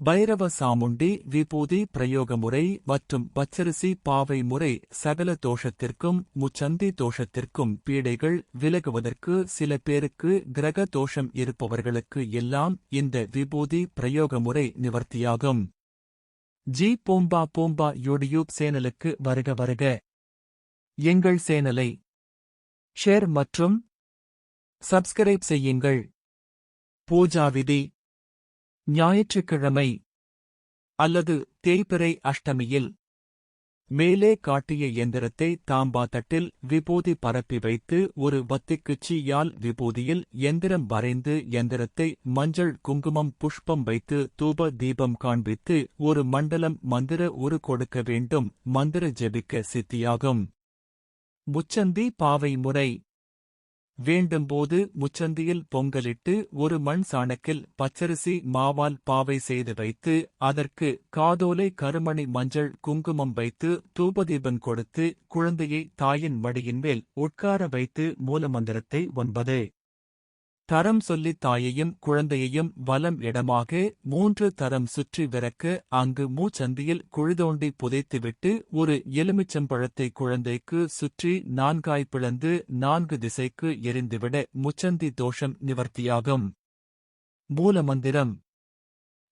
பைரவ சாமுண்டி விபூதி பிரயோக முறை மற்றும் பச்சரிசி பாவை முறை சகல தோஷத்திற்கும் முச்சந்தி தோஷத்திற்கும் பீடைகள் விலகுவதற்கு சில பேருக்கு கிரக தோஷம் இருப்பவர்களுக்கு எல்லாம் இந்த விபூதி பிரயோக முறை நிவர்த்தியாகும். ஜி பூம்பா பூம்பா யூடியூப் சேனலுக்கு வருக வருக. எங்கள் சேனலை ஷேர் மற்றும் சப்ஸ்கிரைப் செய்யுங்கள். பூஜா விதி ஞாயிற்றுக்கிழமை அல்லது தேய்பிறை அஷ்டமியில். மேலே காட்டிய எந்திரத்தை தாம்பா தட்டில் விபூதி பரப்பி வைத்து ஒரு வத்திக்குச்சியால் விபூதியில் எந்திரம் வரைந்து எந்திரத்தை மஞ்சள் குங்குமம் புஷ்பம் வைத்து தூப தீபம் காண்பித்து ஒரு மண்டலம் மந்திர உரு கொடுக்க வேண்டும். மந்திர ஜெபிக்க சித்தியாகும். முச்சந்தி பாவை முறை. வேண்டும்போது முச்சந்தியில் பொங்கலிட்டு ஒரு மண் சாணக்கில் பச்சரிசி மாவால் பாவை செய்து வைத்து அதற்கு காதோலை கருமணி மஞ்சள் குங்குமம் வைத்து தூபதீபம் கொடுத்து குழந்தையை தாயின் மடியின் மேல் உட்கார வைத்து மூலமந்திரத்தை ஒன்பது. தரம் சொல்லி தாயையும் குழந்தையையும் வலம் இடமாக மூன்று தரம் சுற்றி விறக்க அங்கு மூச்சந்தியில் குழிதோண்டி புதைத்துவிட்டு ஒரு எலுமிச்சம்பழத்தை குழந்தைக்கு சுற்றி நான்காய் பிளந்து நான்கு திசைக்கு எரிந்துவிட முச்சந்தி தோஷம் நிவர்த்தியாகும். மூலமந்திரம்.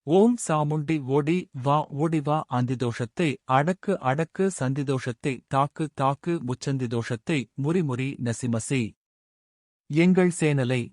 ஓம் சாமுண்டி ஓடி வா ஓடி வா அந்திதோஷத்தை அடக்கு அடக்கு சந்திதோஷத்தை தாக்கு தாக்கு முச்சந்தி தோஷத்தை முறிமுறி நசிமசி. எங்கள் சேனலை